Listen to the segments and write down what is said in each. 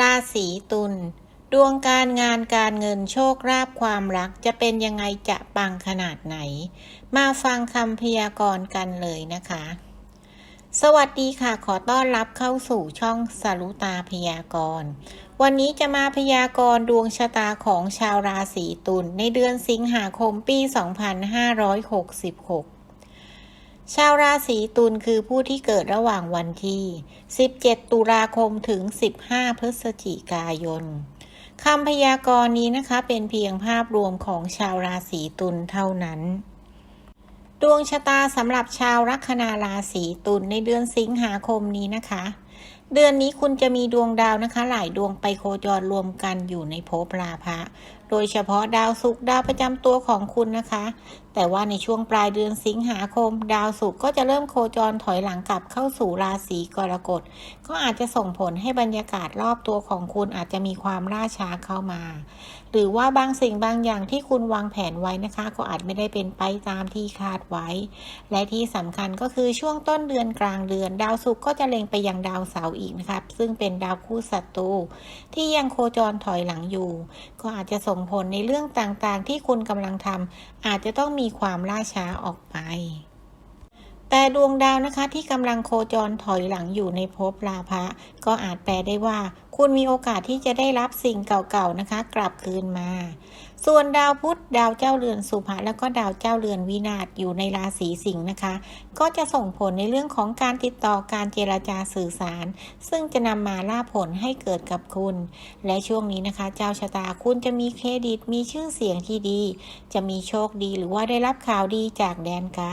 ราศีตุลดวงการงานการเงินโชคลาภความรักจะเป็นยังไงจะปังขนาดไหน มาฟังคำพยากรณ์กันเลยนะคะ สวัสดีค่ะขอต้อนรับเข้าสู่ช่องสรุตาพยากรณ์ วันนี้จะมาพยากรณ์ดวงชะตาของชาวราศีตุลในเดือนสิงหาคมปี 2566 ชาวราศีตุลคือผู้ที่เกิดระหว่างวันที่ 17 ตุลาคมถึง 15 พฤศจิกายนคำพยากรณ์นี้นะคะเป็นเพียงภาพรวมของชาวราศีตุลเท่านั้น ดวงชะตาสำหรับชาวลัคนาราศีตุลในเดือนสิงหาคมนี้นะคะ เดือนนี้คุณจะมีดวงดาวนะคะ หลายดวงไปโคจรรวมกันอยู่ในภพราภะโดยเฉพาะดาวศุกร์ดาวประจำตัวของคุณนะคะ แต่ว่าในช่วงปลายเดือนสิงหาคม ดาวศุกร์ก็จะเริ่มโคจรถอยหลังกลับเข้าสู่ราศีกรกฎ ก็อาจจะส่งผลให้บรรยากาศรอบตัวของคุณอาจจะมีความล่าช้าเข้ามา หรือว่าบางสิ่งบางอย่างที่คุณวางแผนไว้นะคะ ก็อาจไม่ได้เป็นไปตามที่คาดไว้ และที่สำคัญก็คือช่วงต้นเดือนกลางเดือน ดาวศุกร์ก็จะเล็งไปยังดาวเสาร์อีกนะครับ ซึ่งเป็นดาวคู่ศัตรูที่ยังโคจรถอยหลังอยู่ ก็อาจจะส่งผลในเรื่องต่างๆ ที่คุณกำลังทำอาจจะต้องมีีความล่าช้าออกไป แต่ดวงดาวนะคะที่กำลังโคจรถอยหลังอยู่ในภพราภะก็อาจแปลได้ว่า คุณมีโอกาสที่จะได้รับสิ่งเก่าๆนะคะ กลับคืนมา ส่วนดาวพุธดาวเจ้าเรือนสุภะแล้วก็ดาวเจ้าเรือนวินาศอยู่ในราศีสิงห์นะคะ ก็จะส่งผลในเรื่องของการติดต่อการเจราจาสื่อสาร ซึ่งจะนำมาล่าผลให้เกิดกับคุณ และช่วงนี้นะคะ เจ้าชะตาคุณจะมีเครดิตมีชื่อเสียงที่ดี จะมีโชคดีหรือว่าได้รับข่าวดีจากแดนไกล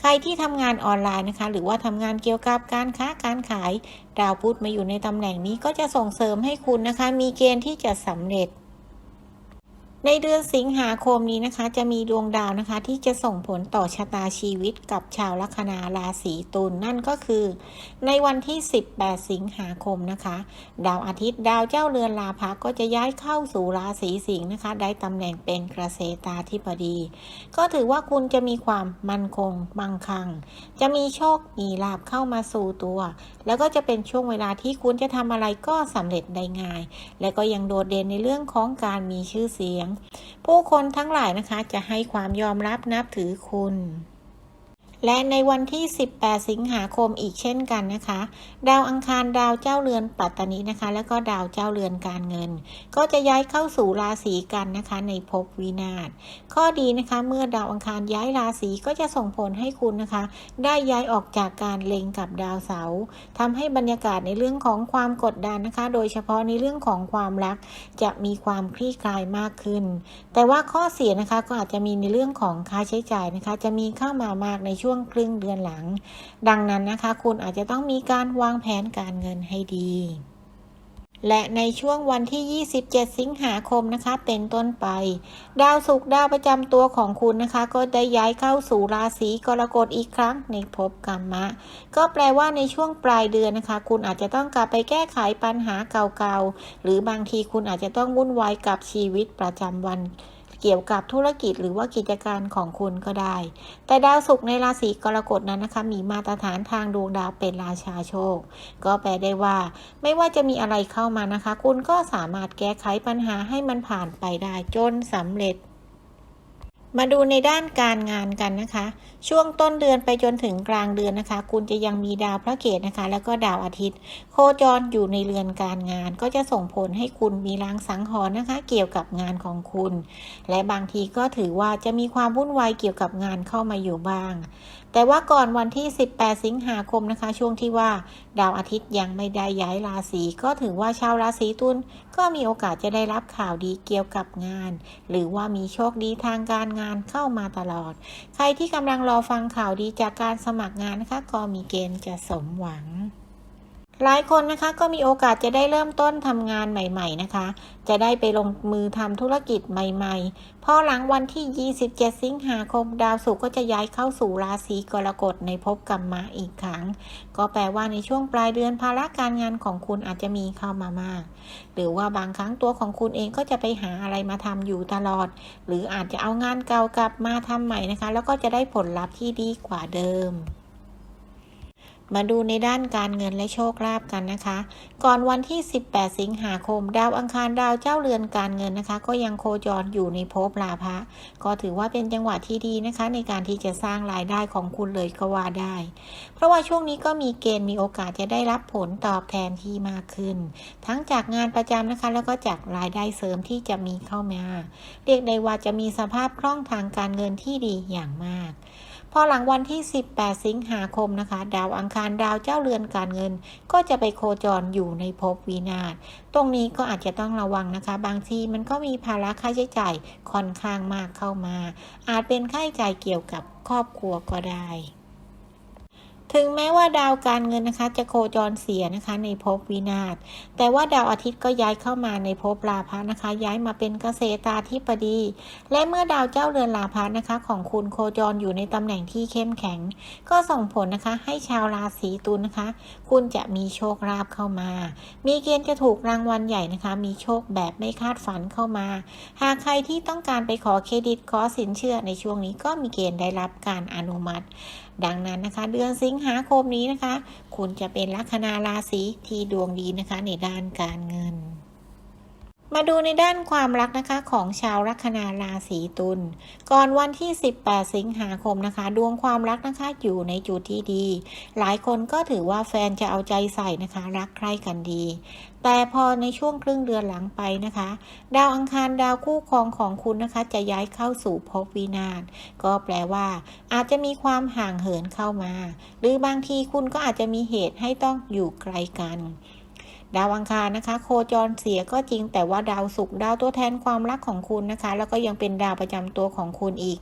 ใครที่ทำงานออนไลน์นะคะ หรือว่าทำงานเกี่ยวกับการค้าการขาย ดาวพุธมาอยู่ในตำแหน่งนี้ก็จะส่งเสริมให้คุณนะคะ มีเกณฑ์ที่จะสำเร็จ ในเดือนสิงหาคมนี้นะคะ จะมีดวงดาวนะคะ ที่จะส่งผลต่อชะตาชีวิตกับชาวลัคนาราศีตุลนนั่นก็คือ ในวันที่ 18 สิงหาคมนะคะ ดาวอาทิตย์ดาวเจ้าเรือนลาภก็จะย้ายเข้าสู่ราศีสิงห์นะคะ ได้ตำแหน่งเป็นกระเกษตาธิบดี ก็ถือว่าคุณจะมีความมั่นคงมั่งคั่ง จะมีโชคมีลาภเข้ามาสู่ตัว แล้วก็จะเป็นช่วงเวลาที่คุณจะทำอะไรก็สำเร็จได้ง่าย และก็ยังโดดเด่นในเรื่องของการมีชื่อเสียงผู้คนทั้งหลายนะคะจะให้ความยอมรับนับถือคุณ และในวันที่ 18 สิงหาคมอีกเช่นกันนะคะ ดาวอังคารดาวเจ้าเรือนปัตตานีนะคะ แล้วก็ดาวเจ้าเรือนการเงิน ก็จะย้ายเข้าสู่ราศีกันนะคะ ในภพวินาศข้อดีนะคะเมื่อดาวอังคารย้ายราศีก็จะส่งผลให้คุณนะคะ ได้ย้ายออกจากการเล็งกับดาวเสาร์ทำให้บรรยากาศในเรื่องของความกดดันนะคะ โดยเฉพาะในเรื่องของความรัก จะมีความคลี่คลายมากขึ้น แต่ว่าข้อเสียนะคะก็อาจจะมีในเรื่องของค่าใช้จ่ายนะคะ จะมีเข้ามามากในช่วงวงครึ่งเดือนหลัง ดังนั้นนะคะ คุณอาจจะต้องมีการวางแผนการเงินให้ดีและในช่วงวันที่ 27 สิงหาคมนะคะ เป็นต้นไป ดาวศุกร์ดาวประจำตัวของคุณนะคะ ก็ได้ย้ายเข้าสู่ราศีกรกฎอีกครั้งในภพกรรมะ ก็แปลว่าในช่วงปลายเดือนนะคะ คุณอาจจะต้องกลับไปแก้ไขปัญหาเก่าๆ หรือบางทีคุณอาจจะต้องวุ่นวายกับชีวิตประจำวัน เกี่ยวกับธุรกิจหรือว่ากิจการของคุณก็ได้ แต่ดาวศุกร์ในราศีกรกฎนั้นนะคะ มีมาตรฐานทางดวงดาวเป็นราชาโชค ก็แปลได้ว่า ไม่ว่าจะมีอะไรเข้ามานะคะ คุณก็สามารถแก้ไขปัญหาให้มันผ่านไปได้จนสำเร็จ มาดูในด้านการงานกันนะคะ ช่วงต้นเดือนไปจนถึงกลางเดือนนะคะ คุณจะยังมีดาวพระเกตนะคะ แล้วก็ดาวอาทิตย์ โคจรอยู่ในเรือนการงาน ก็จะส่งผลให้คุณมีลางสังหรณ์นะคะ เกี่ยวกับงานของคุณ และบางทีก็ถือว่าจะมีความวุ่นวายเกี่ยวกับงานเข้ามาอยู่บ้าง แต่ว่าก่อนวันที่ 18 สิงหาคมนะคะ ช่วงที่ว่าดาวอาทิตย์ยังไม่ได้ย้ายราศีก็ถือว่าชาวราศีตุลก็มีโอกาสจะได้รับข่าวดีเกี่ยวกับงาน หรือว่ามีโชคดีทางการงานเข้ามาตลอด ใครที่กำลังรอฟังข่าวดีจากการสมัครงานนะคะก็มีเกณฑ์จะสมหวัง หลายคนนะคะก็มีโอกาสจะได้เริ่มต้นทำงานใหม่ ๆนะคะ จะได้ไปลงมือทำธุรกิจใหม่ๆ พอหลังวันที่ 27 สิงหาคมดาวศุกร์ก็จะย้ายเข้าสู่ราศีกรกฎในภพกรรมะอีกครั้ง ก็แปลว่าในช่วงปลายเดือนภาระการงานของคุณอาจจะมีเข้ามามาก หรือว่าบางครั้งตัวของคุณเองก็จะไปหาอะไรมาทำอยู่ตลอด หรืออาจจะเอางานเก่ากลับมาทำใหม่นะคะ แล้วก็จะได้ผลลัพธ์ที่ดีกว่าเดิม มาดูในด้านการเงินและโชคลาภกันนะคะ ก่อนวันที่ 18 สิงหาคม ดาวอังคารดาวเจ้าเรือนการเงินนะคะ ก็ยังโคจรอยู่ในภพลาภะก็ถือว่าเป็นจังหวะที่ดีนะคะ ในการที่จะสร้างรายได้ของคุณเลยก็ว่าได้ เพราะว่าช่วงนี้ก็มีเกณฑ์มีโอกาสจะได้รับผลตอบแทนที่มากขึ้น ทั้งจากงานประจำนะคะ แล้วก็จากรายได้เสริมที่จะมีเข้ามา เรียกได้ว่าจะมีสภาพคล่องทางการเงินที่ดีอย่างมาก พอหลังวันที่ 18 สิงหาคมนะคะ ดาวอังคารดาวเจ้าเรือนการเงิน ก็จะไปโคจรอยู่ในภพวินาศตรงนี้ก็อาจจะต้องระวังนะคะ บางทีมันก็มีภาระค่าใช้จ่ายค่อนข้างมากเข้ามา อาจเป็นค่าใช้จ่ายเกี่ยวกับครอบครัวก็ได้ ถึงแม้ว่าดาวการเงินนะคะ จะโคจรเสียนะคะในภพวินาศแต่ว่าดาวอาทิตย์ก็ย้ายเข้ามาในภพลาภะนะคะ ย้ายมาเป็นเกษตราธิบดี และเมื่อดาวเจ้าเรือนลาภะนะคะ ของคุณโคจรอยู่ในตำแหน่งที่เข้มแข็ง ก็ส่งผลนะคะให้ชาวราศีตุลนะคะ คุณจะมีโชคลาภเข้ามา มีเกณฑ์จะถูกรางวัลใหญ่นะคะ มีโชคแบบไม่คาดฝันเข้ามา หากใครที่ต้องการไปขอเครดิตขอสินเชื่อในช่วงนี้ก็มีเกณฑ์ได้รับการอนุมัติ ดังนั้นนะคะ เดือนสิงหหาคมนี้นะคะ คุณจะเป็นลัคนาราศีที่ดวงดีนะคะในด้านการเงิน มาดูในด้านความรักนะคะของชาวลัคนาราศีตุลก่อนวันที่ 18 สิงหาคมนะคะ ดวงความรักนะคะอยู่ในจุดที่ดี หลายคนก็ถือว่าแฟนจะเอาใจใส่นะคะ รักใคร่กันดี แต่พอในช่วงครึ่งเดือนหลังไปนะคะ ดาวอังคารดาวคู่ครองของคุณนะคะ จะย้ายเข้าสู่ภพวินาศก็แปลว่า อาจจะมีความห่างเหินเข้ามา หรือบางทีคุณก็อาจจะมีเหตุให้ต้องอยู่ไกลกัน ดาวอังคารนะคะ โคจรเสียก็จริงแต่ว่าดาวศุกร์ดาวตัวแทนความรักของคุณนะคะ แล้วก็ยังเป็นดาวประจำตัวของคุณอีก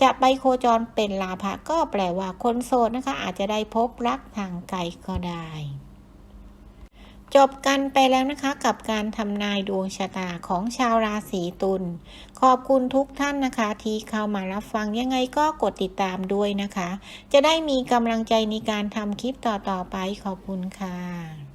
จะไปโคจรเป็นลาภะก็แปลว่าคนโสดนะคะ อาจจะได้พบรักทางไกลก็ได้จบกันไปแล้วนะคะกับการทำนายดวงชะตาของชาวราศีตุล ขอบคุณทุกท่านนะคะ ที่เข้ามารับฟังยังไงก็กดติดตามด้วยนะคะ จะได้มีกำลังใจในการทำคลิปต่อๆไปขอบคุณค่ะ